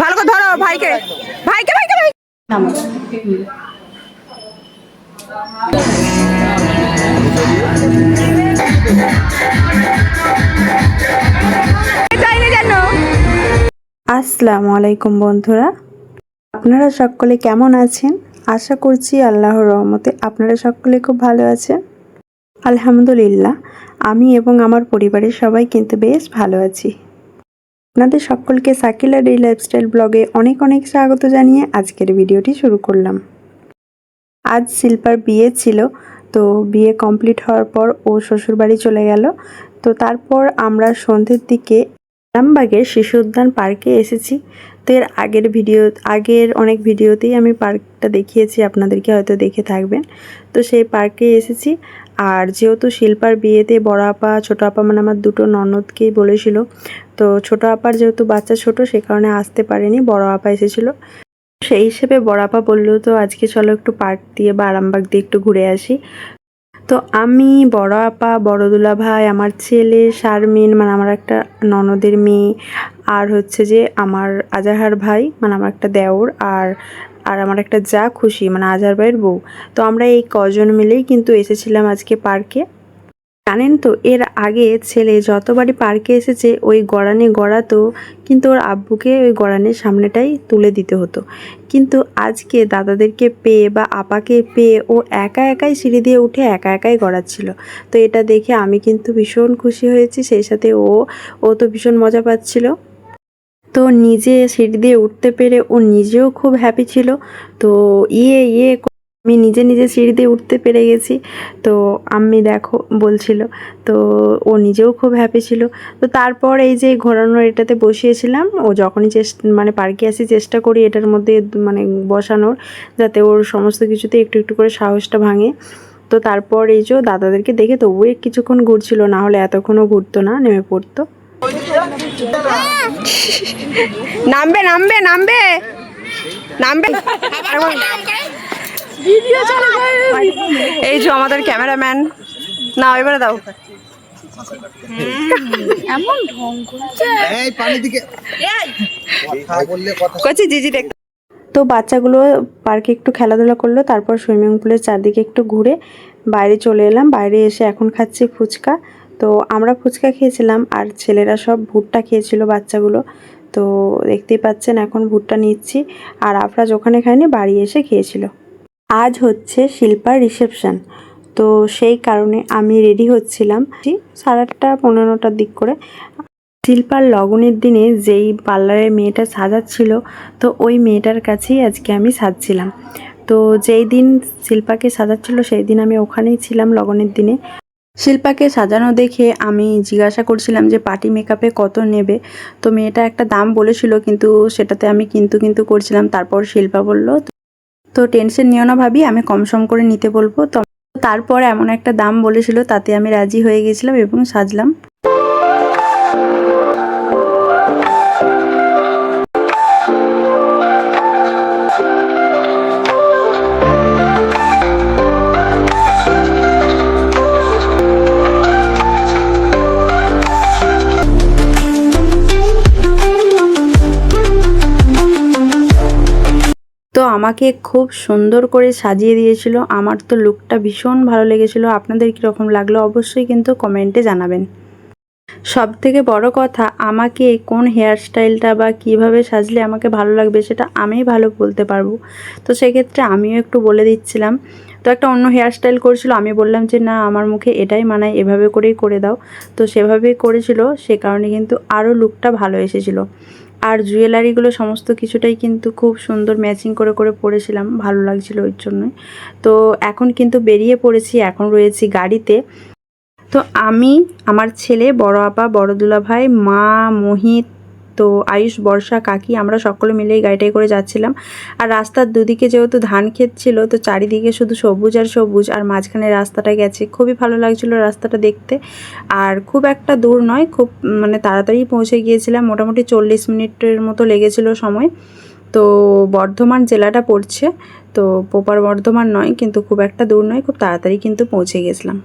ভালো করে ধরো ভাইকে। ভাইকে ভাইকে ভাই আসসালামু আলাইকুম বন্ধুরা। আপনারা সকলে কেমন আছেন? আশা করছি আল্লাহর রহমতে আপনারা সকলে খুব ভালো আছেন। আলহামদুলিল্লাহ। আমি এবং আমার পরিবারের সবাই কিন্তু বেশ ভালো আছি। আপনাদের সকলকে সাকিলা ডে লাইফস্টাইল ব্লগে অনেক অনেক স্বাগত জানিয়ে আজকের ভিডিওটি শুরু করলাম। আজ শিল্পার বিয়ে ছিল, তো বিয়ে কমপ্লিট হওয়ার পর ও শ্বশুরবাড়ি চলে গেল। তো তারপর আমরা সন্ধ্যের দিকে আরামবাগের শিশু উদ্যান পার্কে এসেছি। তো এর আগের ভিডিও, আগের অনেক ভিডিওতেই আমি পার্কটা দেখিয়েছি, আপনাদেরকে হয়তো দেখে থাকবেন। তো সেই পার্কে এসেছি। আর যেহেতু শিল্পার বিয়েতে বড় আপা, ছোটো আপা মানে আমার দুটো ননদকেই বলেছিল, তো ছোটো আপার যেহেতু বাচ্চা ছোট, সে কারণে আসতে পারেনি, বড় আপা এসেছিল। সেই হিসেবে বড় আপা বলল, তো আজকে চলো একটু পার্ক দিয়ে বা আরামবাগ দিয়ে একটু ঘুরে আসি। তো আমি, বড় আপা, বড় দুলা ভাই, আমার ছেলে, শারমিন মানে আমার একটা ননদের মেয়ে, আর হচ্ছে যে আমার আজাহার ভাই মানে আমার একটা দেওর, আর আর আমার একটা যা খুশি মানে আজহার ভাইয়ের বউ। তো আমরা এই কজন মিলেই কিন্তু এসেছিলাম আজকে পার্কে। জানেন তো, এর আগে ছেলে যতবারই পার্কে এসেছে, ওই গড়ানে গড়াতো, কিন্তু ওর আব্বুকে ওই গড়ানের সামনেটাই তুলে দিতে হতো। কিন্তু আজকে দাদাদেরকে পেয়ে বা আপাকে পেয়ে ও একা একাই সিঁড়ি দিয়ে উঠে একা একাই গড়াচ্ছিল। তো এটা দেখে আমি কিন্তু ভীষণ খুশি হয়েছি, সেই সাথে ও ও তো ভীষণ মজা পাচ্ছিল। তো নিজে সিঁড়ি দিয়ে উঠতে পেরে ও নিজেও খুব হ্যাপি ছিল। তো ইয়ে ইয়ে আমি নিজে নিজে সিঁড়ি দিয়ে উঠতে পেরে গেছি। তো আমি দেখো বলছিল। তো ও নিজেও খুব হ্যাপি ছিল। তো তারপর এই যে ঘোরানোর এটাতে বসিয়েছিলাম ও যখনই চেষ্টা মানে পার্কে আসি চেষ্টা করি এটার মধ্যে মানে বসানোর যাতে ওর সমস্ত কিছুতে একটু একটু করে সাহসটা ভাঙে। তো তারপর এই যে দাদাদেরকে দেখে তবুও কিছুক্ষণ ঘুরছিল না হলে এতক্ষণও ঘুরতো না নেমে পড়তো। নামবে নামবে নামবে। নামবে। এই যে আমাদের ক্যামেরাম্যান। না এবারে দাও। এই পানি দিকে। কথা বললে কথা করছি জিজি দেখ। তো বাচ্চাগুলো পার্কে একটু খেলাধুলা করল তারপর সুইমিং পুলের চারদিকে একটু ঘুরে বাইরে চলে এলাম। বাইরে এসে এখন খাচ্ছি ফুচকা। তো আমরা ফুচকা খেয়েছিলাম আর ছেলেরা সব ভুট্টা খেয়েছিল বাচ্চাগুলো। তো দেখতেই পাচ্ছেন এখন ভুট্টা নিচ্ছি। আর আফরাজ ওখানে খায়নি বাড়ি এসে খেয়েছিল। আজ হচ্ছে শিল্পার রিসেপশন। তো সেই কারণে আমি রেডি হচ্ছিলাম। সাড়ে আটটা পনেরোটার দিক করে। শিল্পার লগনের দিনে যেই পার্লারের মেয়েটা সাজাচ্ছিল, তো ওই মেয়েটার কাছেই আজকে আমি সাজছিলাম। তো যেই দিন শিল্পাকে সাজাচ্ছিল, সেই দিন আমি ওখানেই ছিলাম লগনের দিনে। শিল্পাকে সাজানো দেখে আমি জিজ্ঞাসা করছিলাম যে, পার্টি মেকআপে কত নেবে? তো মেয়েটা একটা দাম বলেছিল, কিন্তু সেটাতে আমি কিন্তু কিন্তু করছিলাম। তারপর শিল্পা বলল তো টেনশন নিও না ভাবি, আমি কম সম করে নিতে বলব। তো তারপর এমন একটা দাম বলেছিল, তাতে আমি রাজি হয়ে গেছিলাম এবং সাজলাম। তো আমাকে খুব সুন্দর করে সাজিয়ে দিয়েছিল। আমার তো লুকটা ভীষণ ভালো লেগেছিল। আপনাদের কীরকম লাগল অবশ্যই কিন্তু কমেন্টে জানাবেন। সব থেকে বড় কথা, আমাকে কোন হেয়ারস্টাইলটা বা কীভাবে সাজলে আমাকে ভালো লাগবে সেটা আমিই ভালো বলতে পারব। তো সেক্ষেত্রে আমিও একটু বলে দিচ্ছিলাম। তো একটা অন্য হেয়ারস্টাইল করেছিল, আমি বললাম যে, না, আমার মুখে এটাই মানায়, এভাবে করেই করে দাও। তো সেভাবেই করেছিল, সে কারণে কিন্তু আরও লুকটা ভালো এসেছিল। আর জুয়েলারিগুলো সমস্ত কিছুটাই কিন্তু খুব সুন্দর ম্যাচিং করে করে পরেছিলাম। ভালো লাগছিল ওই জন্যই। তো এখন কিন্তু বেরিয়ে পড়েছি, এখন রয়েছি গাড়িতে। তো আমি, আমার ছেলে, বড় আপা, বড় দুলা ভাই মা, মোহিত তো আয়ুষ, বর্ষা, কাকি, আমরা সকলে মিলে এই গাড়িটায় করে যাচ্ছিলাম। আর রাস্তার দুদিকে যেহেতু ধান ক্ষেত ছিল, তো চারিদিকে শুধু সবুজ আর সবুজ, আর মাঝখানে রাস্তাটা গেছে। খুবই ভালো লাগছিল রাস্তাটা দেখতে। আর খুব একটা দূর নয়, খুব মানে তাড়াতাড়ি পৌঁছে গিয়েছিলাম। মোটামুটি চল্লিশ মিনিটের মতো লেগেছিল সময়। তো বর্ধমান জেলাটা পড়ছে, তো পোপার বর্ধমান নয়, কিন্তু খুব একটা দূর নয়, খুব তাড়াতাড়ি কিন্তু পৌঁছে গেছিলাম।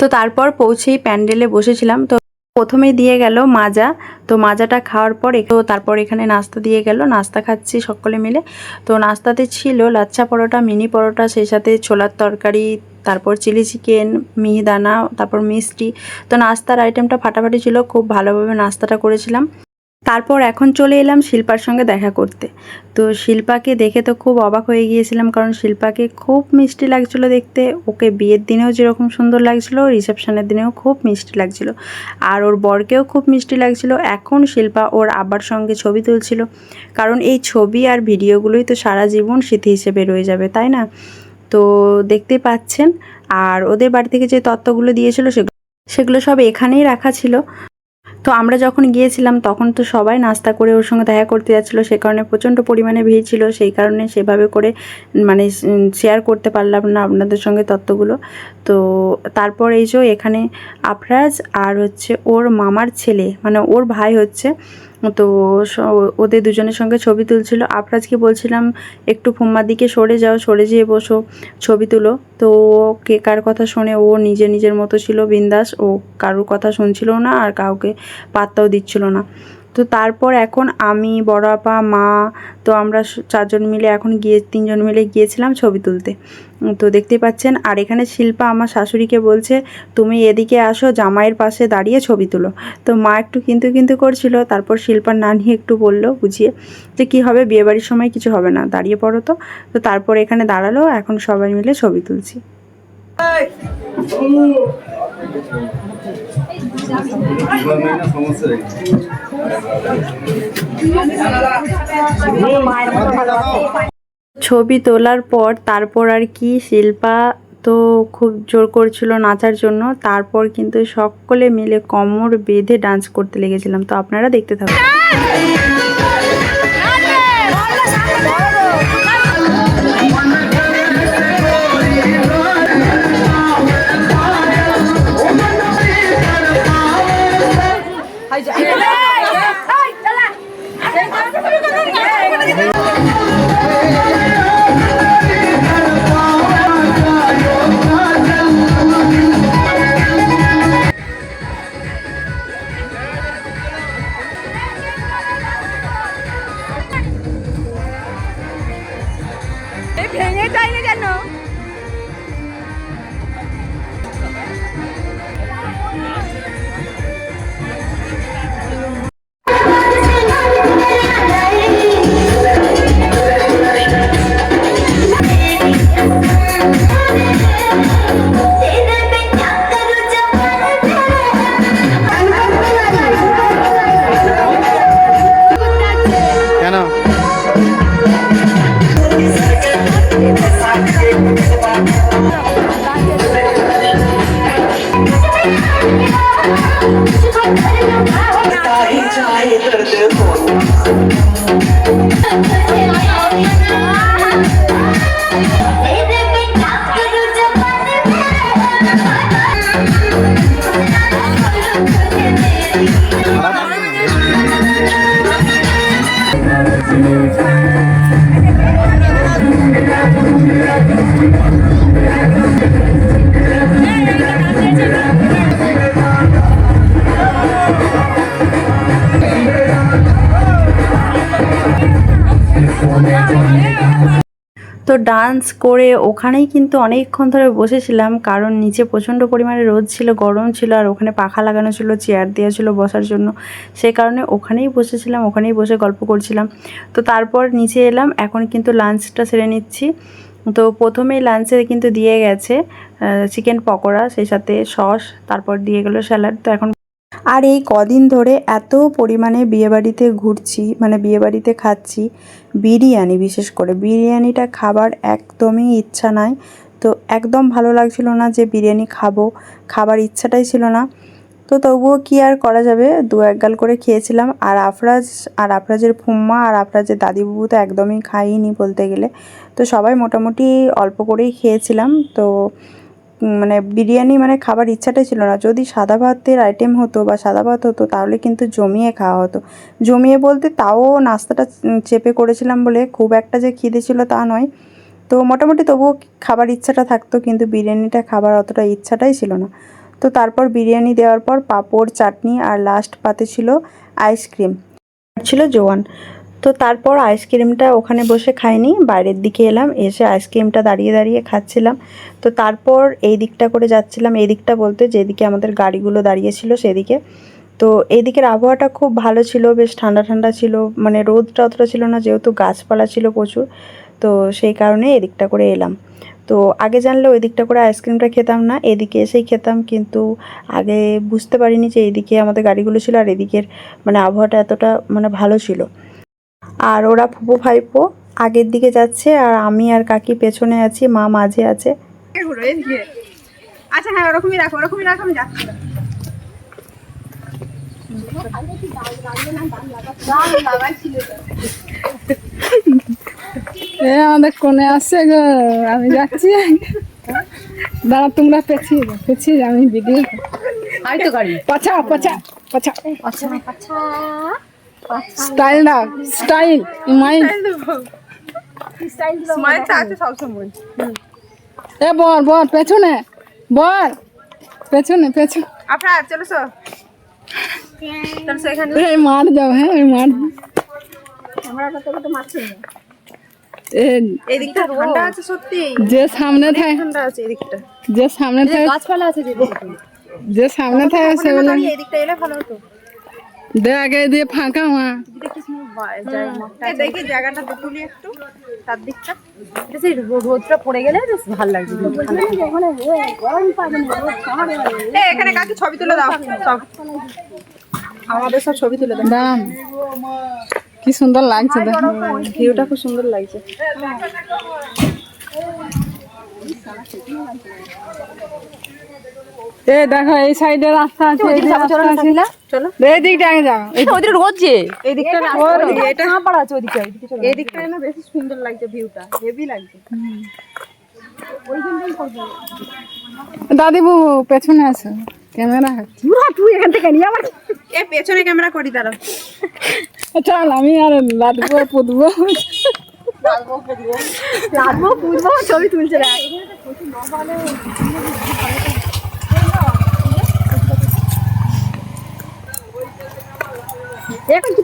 তো তারপর পৌঁছেই প্যান্ডেলে বসেছিলাম। তো প্রথমেই দিয়ে গেল মাজা। তো মাজাটা খাওয়ার পর একটু তারপর এখানে নাস্তা দিয়ে গেল। নাস্তা খাচ্ছি সকলে মিলে। তো নাস্তাতে ছিল লাচ্ছা পরোটা, মিনি পরোটা, সেই সাথে ছোলার তরকারি, তারপর চিলি চিকেন মিহিদানা তারপর মিষ্টি। তো নাস্তার আইটেমটা ফাটাফাটি ছিল। খুব ভালোভাবে নাস্তাটা করেছিলাম। তারপর এখন চলে এলাম শিল্পার সঙ্গে দেখা করতে। তো শিল্পাকে দেখে তো খুব অবাক হয়ে গিয়েছিলাম, কারণ শিল্পাকে খুব মিষ্টি লাগছিল দেখতে। ওকে বিয়ের দিনেও যেরকম সুন্দর লাগছিল, রিসেপশনের দিনেও খুব মিষ্টি লাগছিল। আর ওর বরকেও খুব মিষ্টি লাগছিল। এখন শিল্পা ওর আব্বার সঙ্গে ছবি তুলছিল। কারণ এই ছবি আর ভিডিওগুলোই তো সারা জীবন স্মৃতি হিসেবে রয়ে যাবে, তাই না? তো দেখতে পাচ্ছেন, আর ওদের বাড়ি থেকে যে তত্ত্বগুলো দিয়েছিল সেগুলো সেগুলো সব এখানেই রাখা ছিল। তো আমরা যখন গিয়েছিলাম, তখন তো সবাই নাস্তা করে ওর সঙ্গে দেখা করতে যাচ্ছিল। সে কারণে প্রচণ্ড পরিমাণে ভিড় ছিল। সেই কারণে সেভাবে করে মানে শেয়ার করতে পারলাম না আপনাদের সঙ্গে তত্ত্বগুলো তো তারপর এই যে এখানে আফরাজ আর হচ্ছে ওর মামার ছেলে মানে ওর ভাই হচ্ছে তো ওদের দুজনের সঙ্গে ছবি তুলছিল। আফরাজকে বলছিলাম, একটু ফুম্মার দিকে সরে যাও, সরে যেয়ে বসো, ছবি তুলো। তো কে কার কথা শুনে, ও নিজে নিজের মতো ছিল, বিন্দাস। ও কারোর কথা শুনছিল না আর কাউকে পাত্তাও দিচ্ছিল না। তো তারপর এখন আমি, বড় আপা, মা, তো আমরা চারজন মিলে এখন গিয়ে, তিনজন মিলে গিয়েছিলাম ছবি তুলতে। তো দেখতে পাচ্ছেন, আর এখানে শিল্পা আমার শাশুড়িকে বলছে, তুমি এদিকে আসো, জামাইয়ের পাশে দাঁড়িয়ে ছবি তুলো। তো মা একটু কিন্তু কিন্তু করছিল, তারপর শিল্পার নানি একটু বলল বুঝিয়ে যে, কি হবে, বিয়েবাড়ির সময় কিছু হবে না, দাঁড়িয়ে পড়ো তো। তো তারপর এখানে দাঁড়াল, এখন সবাই মিলে ছবি তুলছি। ছবি তোলার পর তারপর আর কি শিল্পা তো খুব জোর করছিল নাচার জন্য। তারপর কিন্তু সকলে মিলে কমর বেঁধে ডান্স করতে লেগেছিলাম। তো আপনারা দেখতে থাকুন। i'm Say that. তো ডান্স করে ওখানেই কিন্তু অনেকক্ষণ ধরে বসেছিলাম, কারণ নিচে প্রচণ্ড পরিমাণে রোদ ছিল, গরম ছিল, আর ওখানে পাখা লাগানো ছিল চেয়ার দেওয়া ছিল বসার জন্য। সেই কারণে ওখানেই বসেছিলাম, ওখানেই বসে গল্প করছিলাম। তো তারপর নিচে এলাম, এখন কিন্তু লাঞ্চটা সেরে নিচ্ছি। তো প্রথমেই লাঞ্চে কিন্তু দিয়ে গেছে চিকেন পকোড়া, সেই সাথে সস তারপর দিয়ে গেলো স্যালাড তো এখন আর এই কদিন ধরে এত পরিমাণে বিয়েবাড়িতে ঘুরছি মানে বিয়েবাড়িতে খাচ্ছি, বিরিয়ানি বিশেষ করে। বিরিয়ানিটা খাবার একদমই ইচ্ছা নাই। তো একদম ভালো লাগছিল না যে বিরিয়ানি খাব, খাবার ইচ্ছাটাই ছিল না। তো তবুও কি আর করা যাবে? দু এক গাল করে খেয়েছিলাম। আর আফরাজ, আর আফরাজের ফুম্মা, আর আফরাজের দাদিবাবু তো একদমই খাইনি বলতে গেলে। তো সবাই মোটামুটি অল্প করেই খেয়েছিলাম। তো মানে বিরিয়ানি মানে খাবার ইচ্ছাটাই ছিল না। যদি সাদা ভাতের আইটেম হতো বা সাদা ভাত হতো, তাহলে কিন্তু জমিয়ে খাওয়া হতো। জমিয়ে বলতে তাও নাস্তাটা চেপে করেছিলাম বলে খুব একটা যে খিদে ছিল তা নয়। তো মোটামুটি তবুও খাবার ইচ্ছাটা থাকতো, কিন্তু বিরিয়ানিটা খাবার অতটা ইচ্ছাটাই ছিল না। তো তারপর বিরিয়ানি দেওয়ার পর পাঁপড়, চাটনি আর লাস্ট পাতে ছিল আইসক্রিম ছিল জোয়ান। তো তারপর আইসক্রিমটা ওখানে বসে খাইনি, বাইরের দিকে এলাম, এসে আইসক্রিমটা দাঁড়িয়ে দাঁড়িয়ে খাচ্ছিলাম। তো তারপর এই দিকটা করে যাচ্ছিলাম, এই দিকটা বলতে যেদিকে আমাদের গাড়িগুলো দাঁড়িয়েছিল সেদিকে। তো এদিকের আবহাওয়াটা খুব ভালো ছিল, বেশ ঠান্ডা ঠান্ডা ছিল মানে রোদটা অতটা ছিল না, যেহেতু গাছপালা ছিল প্রচুর, তো সেই কারণে এদিকটা করে এলাম। তো আগে জানলে ওই দিকটা করে আইসক্রিমটা খেতাম না, এদিকে এসেই খেতাম, কিন্তু আগে বুঝতে পারিনি যে এদিকে আমাদের গাড়িগুলো ছিল আর এদিকের মানে আবহাওয়াটা এতটা মানে ভালো ছিল। আর ওরা ফুপু ভাইপো আগের দিকে যাচ্ছে আর আমি আর কাকি পেছনে আছি মা মাঝে আছে। আচ্ছা হ্যাঁ ওরকমই রাখো ওরকমই রাখো আমি যাচ্ছি। আমাদের কোনে আসছে গো আমি যাচ্ছি। দাঁড়া তোমরা পেছিয়ে যাও পেছিয়ে যাও, আমি ভিডিও গাড়ি। পাছা পাছা পাছা স্টাইল দাও স্টাইল মাইন্ড। এ বল বল পেছনে বল। পেছনে পেছনে। আপনার চলো সো চলো সো এখানে এই মার যাও হ্যাঁ ওই মার। এ এই দিকটা ঠান্ডা আছে সত্যি। যে সামনে থাকে ঠান্ডা আছে যে সামনে থাকে গাছপালা আছে যে যে সামনে থাকে সে বলে এলে ভালো হতো। দে আগে দিয়ে ফাঁকা মা। দেখি জায়গাটা তুলি একটু তার দিকটা। রোদটা পড়ে গেলে ভালো লাগবে। এখানে কাকে ছবি তুলে দাও? সব আমাদের সব ছবি তুলে দাও। দাম। কি সুন্দর লাগছে দেখো। ভিউটা খুব সুন্দর লাগছে। এ দেখো এই সাইডে রাস্তা আছে দিকে আছে। চলো এই দিকটা আগে যাও এই যে। এই দিকটা রাস্তা, এটা পাড়া আছে ওদিকে চলো। এই দিকটা না বেশি সুন্দর লাগছে ভিউটা হেভি লাগছে। দাদি বাবু পেছনে আছে ক্যামেরা হচ্ছে এ পেছনে ক্যামেরা করি দাঁড়া চল আমি আর লাদবো পুদবো পুজবো ছবি তুলছে রে এখন কি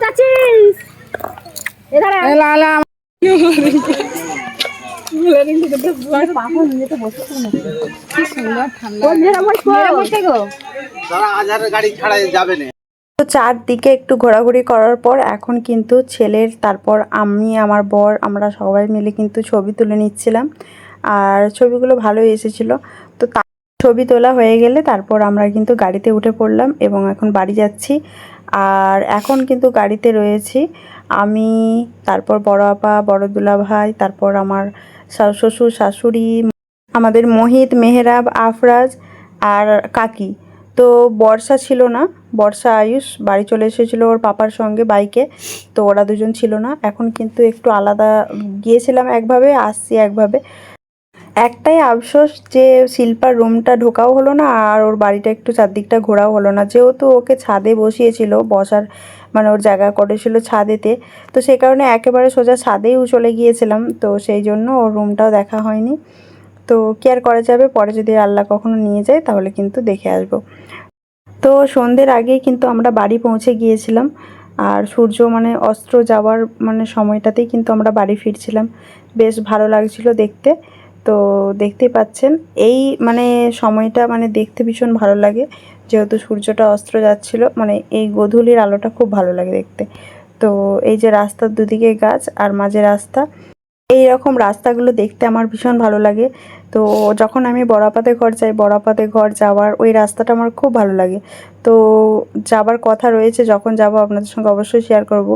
গাড়ি ছাড়া যাবে না। তো চারদিকে একটু ঘোরাঘুরি করার পর এখন কিন্তু ছেলের, তারপর আমি, আমার বর, আমরা সবাই মিলে কিন্তু ছবি তুলে নিচ্ছিলাম। আর ছবিগুলো ভালোই এসেছিল। তো ছবি তোলা হয়ে গেলে তারপর আমরা কিন্তু গাড়িতে উঠে পড়লাম এবং এখন বাড়ি যাচ্ছি। আর এখন কিন্তু গাড়িতে রয়েছি। আমি, তারপর বড় আপা, বড় দুলা ভাই তারপর আমার শ্বশুর, শাশুড়ি, আমাদের মোহিত, মেহরাব, আফরাজ আর কাকি। তো বর্ষা ছিল না। বর্ষা আয়ুষ বাড়ি চলে এসেছিল ওর পাপার সঙ্গে বাইকে। তো ওরা দুজন ছিল না। এখন কিন্তু একটু আলাদা গিয়েছিলাম একভাবে, আসছি একভাবে। একটাই আফসোস যে শিল্পার রুমটা ঢোকাও হলো না আর ওর বাড়িটা একটু চারদিকটা ঘোরাও হলো না। যেহেতু ওকে ছাদে বসিয়েছিল, বসার মানে ওর জায়গা করেছিল ছাদেতে। তো সেই কারণে একেবারে সোজা ছাদেই চলে গিয়েছিলাম। তো সেই জন্য ওর রুমটাও দেখা হয়নি। তো কেয়ার করা যাবে। পরে যদি আল্লাহ কখনো নিয়ে যায়, তাহলে কিন্তু দেখে আসব। তো সন্ধ্যের আগেই কিন্তু আমরা বাড়ি পৌঁছে গিয়েছিলাম। আর সূর্য মানে অস্ত্র যাওয়ার মানে সময়টাতেই কিন্তু আমরা বাড়ি ফিরছিলাম। বেশ ভালো লাগছিল দেখতে। তো দেখতেই পাচ্ছেন, এই মানে সময়টা মানে দেখতে ভীষণ ভালো লাগে। যেহেতু সূর্যটা অস্ত্র যাচ্ছিল মানে এই গোধূলির আলোটা খুব ভালো লাগে দেখতে। তো এই যে রাস্তার দুদিকে গাছ, আর মাঝে রাস্তা। এই রকম রাস্তাগুলো দেখতে আমার ভীষণ ভালো লাগে। তো যখন আমি বড়াপাতে ঘর যাই বড়াপাতে ঘর যাওয়ার ওই রাস্তাটা আমার খুব ভালো লাগে। তো যাবার কথা রয়েছে, যখন যাব আপনাদের সঙ্গে অবশ্যই শেয়ার করব।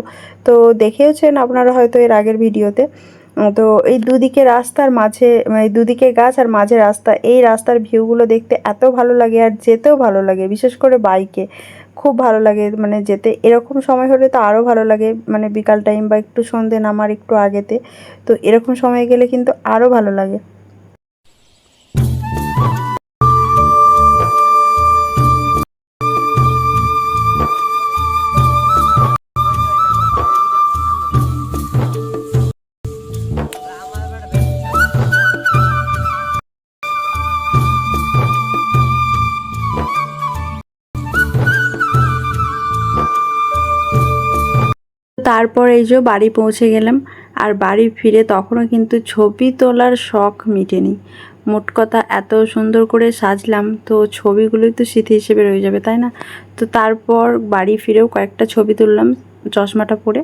তো দেখেওছেন আপনারা হয়তো এর আগের ভিডিওতে। তো এই দুদিকে রাস্তার মাঝে মানে দুদিকে গাছ আর মাঝে রাস্তা, এই রাস্তার ভিউগুলো দেখতে এত ভালো লাগে আর যেতেও ভালো লাগে, বিশেষ করে বাইকে খুব ভালো লাগে মানে যেতে। এরকম সময় হলে তো আরও ভালো লাগে মানে বিকাল টাইম বা একটু সন্ধে নামার একটু আগেতে। তো এরকম সময় গেলে কিন্তু আরও ভালো লাগে। তারপর এই যে বাড়ি পৌঁছে গেলাম, আর বাড়ি ফিরে তখনও কিন্তু ছবি তোলার শখ মিটেনি। মোট কথা এত সুন্দর করে সাজলাম, তো ছবিগুলোই তো স্মৃতি হিসেবে রয়ে যাবে, তাই না? তো তারপর বাড়ি ফিরেও কয়েকটা ছবি তুললাম চশমাটা পরে।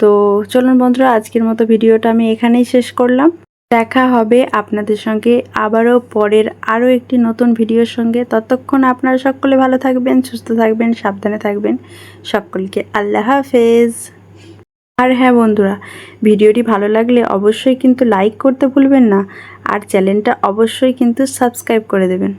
তো চলুন বন্ধুরা, আজকের মতো ভিডিওটা আমি এখানেই শেষ করলাম। দেখা হবে আপনাদের সঙ্গে আবারও পরের আরও একটি নতুন ভিডিওর সঙ্গে। ততক্ষণ আপনারা সকলে ভালো থাকবেন, সুস্থ থাকবেন, সাবধানে থাকবেন। সকলকে আল্লাহ হাফেজ। আর হ্যাঁ বন্ধুরা, ভিডিওটি ভালো লাগলে অবশ্যই কিন্তু লাইক করতে ভুলবেন না, আর চ্যানেলটা অবশ্যই কিন্তু সাবস্ক্রাইব করে দেবেন।